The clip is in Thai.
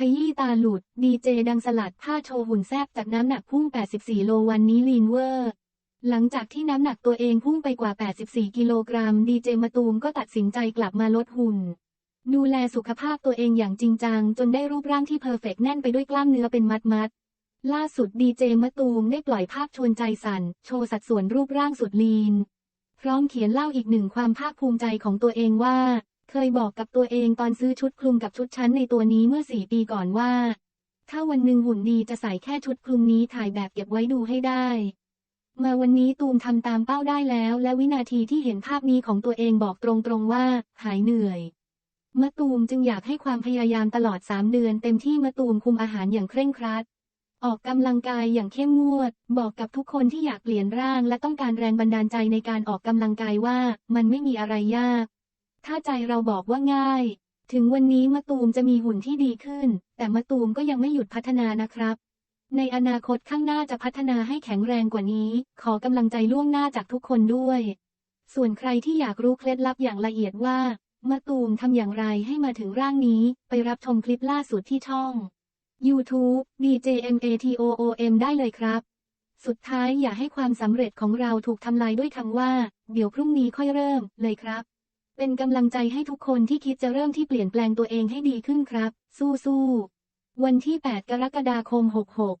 ขยี้ตาหลุด ดีเจดังสลัดผ้าโชว์หุ่นแซบจากน้ำหนักพุ่ง 84 โลวันนี้ลีนเวอร์ หลังจากที่น้ำหนักตัวเองพุ่งไปกว่า 84 กิโลกรัม ดีเจมาตูมก็ตัดสินใจกลับมาลดหุ่น ดูแลสุขภาพตัวเองอย่างจริงจัง จนได้รูปร่างที่เพอร์เฟกแน่นไปด้วยกล้ามเนื้อเป็นมัดมัดล่าสุดดีเจมะตูมได้ปล่อยภาพชวนใจสั่น โชว์สัดส่วนรูปร่างสุดลีน พร้อมเขียนเล่าอีกหนึ่งความภาคภูมิใจของตัวเองว่า เคยบอกกับตัวเองตอนซื้อชุดคลุมกับชุดชั้นในตัวนี้เมื่อสี่ปีก่อนว่า ถ้าวันหนึ่งหุ่นดีจะใส่แค่ชุดคลุมนี้ถ่ายแบบเก็บไว้ดูให้ได้ มาวันนี้ตูมทำตามเป้าได้แล้ว และวินาทีที่เห็นภาพนี้ของตัวเองบอกตรงๆว่า หายเหนื่อยมะตูมจึงอยากให้ความพยายามตลอด 3 เดือนเต็มที่มะตูมคุมอาหารอย่างเคร่งครัด ออกกำลังกายอย่างเข้มงวด บอกกับทุกคนที่อยากเปลี่ยนร่าง และต้องการแรงบันดาลใจในการออกกำลังกายว่า มันไม่มีอะไรยาก ถ้าใจเราบอกว่าง่าย ถึงวันนี้มะตูมจะมีหุ่นที่ดีขึ้น แต่มะตูมก็ยังไม่หยุดพัฒนานะครับ ในอนาคตข้างหน้าจะพัฒนาให้แข็งแรงกว่านี้ ขอกำลังใจล่วงหน้าจากทุกคนด้วย ส่วนใครที่อยากรู้เคล็ดลับอย่างละเอียดว่ามะตูมทำอย่างไรให้มาถึงร่างนี้ ไปรับชมคลิปล่าสุดที่ช่อง YouTube DJMATOOM ได้เลยครับ สุดท้ายอย่าให้ความสำเร็จของเราถูกทำลายด้วยคำว่า เดี๋ยวพรุ่งนี้ค่อยเริ่มเลยครับ เป็นกำลังใจให้ทุกคนที่คิดจะเริ่มที่เปลี่ยนแปลงตัวเองให้ดีขึ้นครับ สู้ๆ วันที่ 8 กรกฎาคม 66